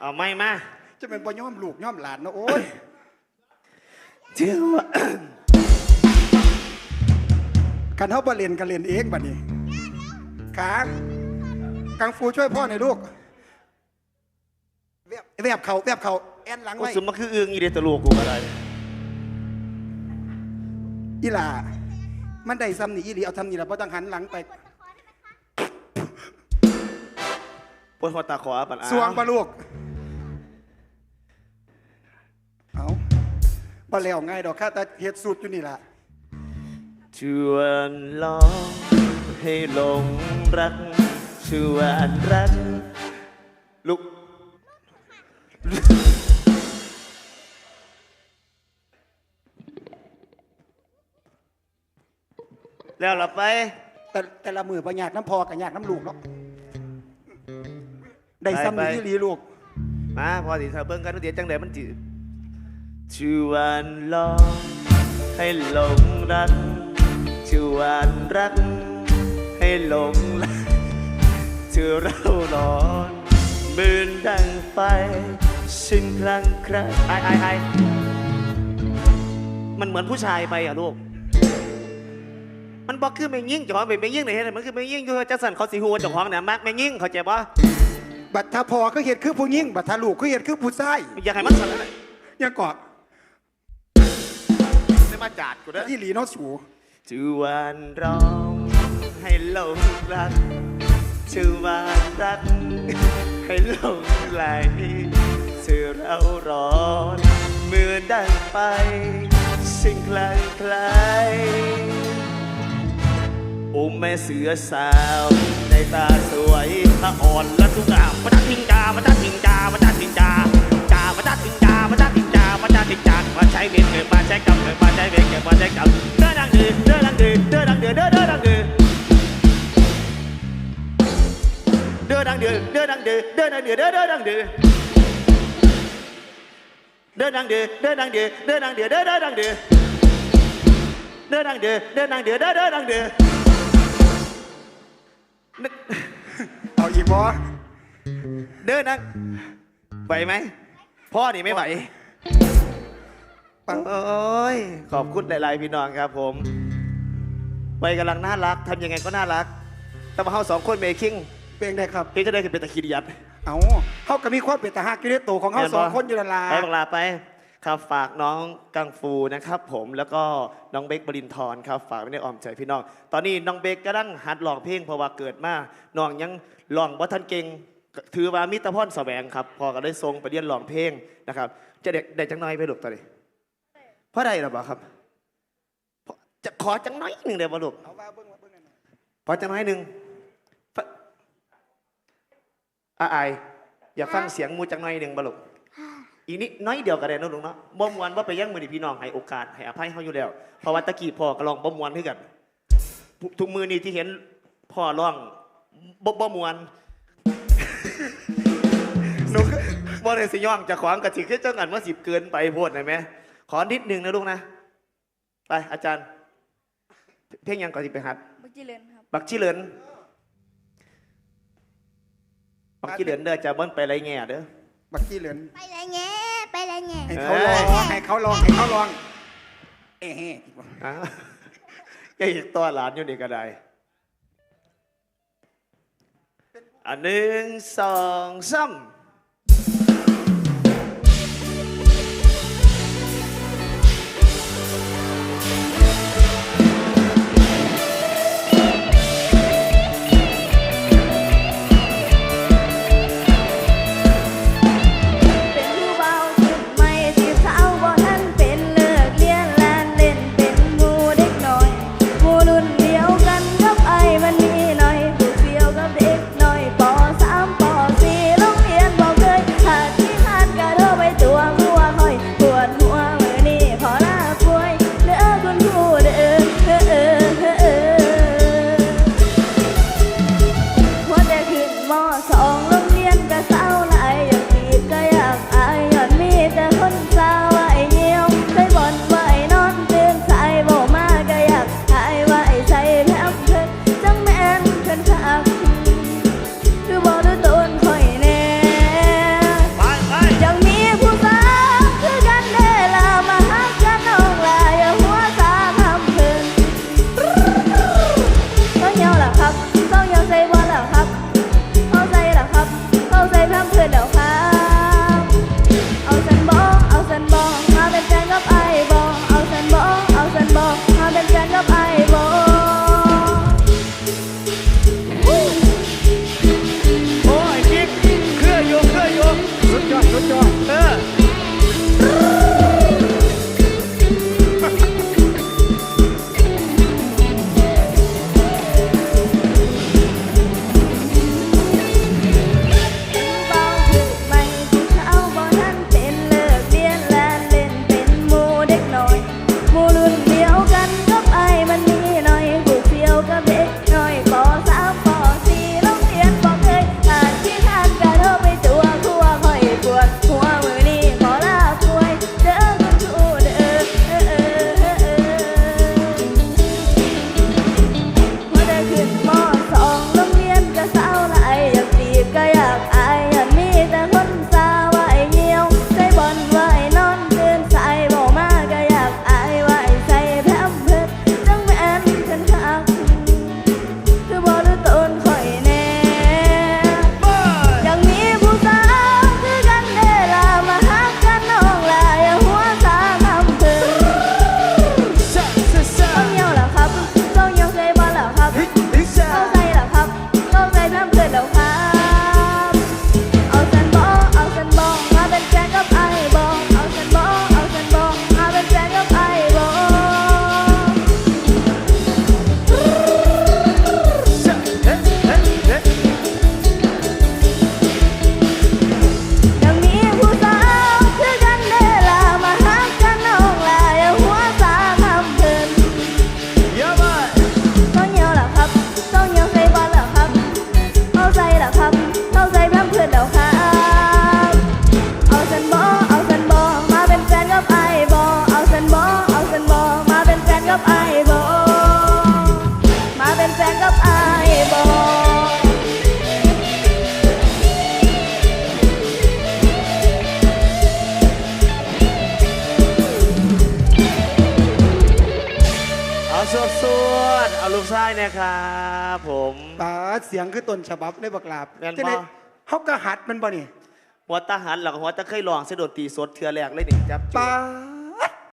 เอาไม่มาจะเป็นบ่ย่อมลูกย่อมหลานเนาะโอ้ยเชื่อว่าคันเฮาบ่เล่นกันเล่นเองบัดนี้ขากังฟูช่วยพ่อหน่อยลูกแวบแวบเขาแวบเขาแอนหลังกูไว้สมมาคืออึงอีเดตะลูกกูอะไรอีหล่ามันได้ซ้ำนี่อีหลีเอาทำนี่ล่ะบ่ต้องหันหลังไป ปวดหัวตาขวาปันอาสวงบ่ลูก เอาบ่แล้วง่ายดอกข้าแต่เฮ็ดสูตรอยู่นี่ล่ะชวนลองให้หลงรัก ชวนรักลุกแล้วเราไป แต่แต่ละมือบ่ยากน้ำพอกับยากน้ำลูกเนาะ ได้ซ้ำไปนี่ไปอีหลีลูก มาพอสิเธอเบิ่งกันว่าเดี๋ยวจังไดมันจืดชวนลองให้หลงรักชวนรัก ให้หลงรักเธอเรานอนมืนดังไฟฉันคลั่งใครไอไอไอมันเหมือนผู้ชายไปอะลูก มันบอกคือไม่ยิ่งเจ้าของเป็นไม่ยิ่งไหนเห็นมันคือไม่ยิ่งอยู่จังสันเขาสีหัวเจ้าของเนี่ยมักไม่ยิ่งเขาใจปะ บัดถ้าพอก็เห็ดคือผู้หญิงบัดถ้าลูกก็เห็ดคือผู้ชายอยากให้มันสั่นเลยยังเกาะไม่มาจัดกูเด้ออีหลีเนาะสูชวนร้องให้หลงรักชวนรัก ให้หลงไหลเธอเราร้อนเมื่อดังไป สิ่งคลางไคลโอ้แม่เสือสาวในตาสวย ตาอ่อนละทุกางมาจัดทิงจามาจัดทิงจามาจัดทิงจาจามาจัดทิงจามาจัดทิงจามาจัดทิงจามาใช้เวรเกิดมาใช้กรรมเกิดมาใช้เวรเกิดมาใช้กรรมเด้อดังเดือเด้อดังเดือเด้อดังดือเด้อเด้อดังเดือเด้อดังเดือเด้อดังเดือเด้อดังดือเด้อเด้อดังเดือเด้อดังดือเด้อดังดือเด้อดังดือเด้อเด้อดังดือเด้อดังดือเด้อดังดือเด้อเด้อดังเดือเอาอีกบ่เดินนั่งไหวไหม พ่อนี่ไม่ไหวปังโอ้ยขอบคุณหลาย ๆ พี่น้องครับผมไปกำลังน่ารักทำยังไงก็น่ารัก แต่มาเฮาสองคนเมคิงเพลงได้ครับเพียงจะได้ขึ้นเป็นตะคีริยัด เอาเฮาก็มีความเป็นตาฮักอยู่ในตัวของเฮาสองคนอยู่นั่นล่ะไปบังลาไป ครับฝากน้องกังฟูนะครับผมแล้วก็น้องเบคบรินทร์ครับฝากไว้ในอ้อมใจพี่น้อง ตอนนี้น้องเบคกำลังหัดร้องเพลงเพราะว่าเกิดมาน้องยังร้องว่าท่านเก่งถือว่ามิตรพรแสวงครับ พอก็ได้ทรงไปเรียนร้องเพลงนะครับ จะเด็กได้จังน้อยไปลูกตอนนี้เพราะใดหรือบ่าครับจะขอจังน้อยหนึ่งเดียวบ่ลูกพอจังน้อยหนึ่งอาอายอยากฟังเสียงมูจังน้อยหนึ่งบ่ลูก อีกนิดน้อยเดียวกันเลยนะลุงเนาะบ่มวนว่าไปยังมือนี่พี่น้องให้โอกาสให้อภัยเขาอยู่แล้วเพราะว่าตะกี้พ่อก็ลองบ่มวนคือกันทุกมือนี่ที่เห็นพ่อร้องบ่บ่มวนหนูบ่ได้สิย่องจะขวางกะสิคือจังกันว่าสิเกินไปโพดได้ไหมขอนิดนึงนะลูกนะไปอาจารย์ เพลงหยังก่อนสิไปหัดบักจิเลนครับบักชิเหลินบักชิเหลินเด้อจะเบิ้นไปไรแง่เด้อบักกี้เหลือนไปไรแง่ ไปไรแง่ให้เขาลองให้เขาลองให้เขาลอง เอ้เฮ้อ้าวแกอีกตัวหลานอยู่นี่ก็ได้อันหนึ่งสองสาม ลูกชายเนะครับผมปาดเสียงคือต้นฉบับเลยบักลาบแม่นบ่ จะได้เฮาก็หัดมันบ่นี่หัวตาหันหลังหัวตาเคยลองเสยดนตรีสดเทือแรกเลยนี่จับปาด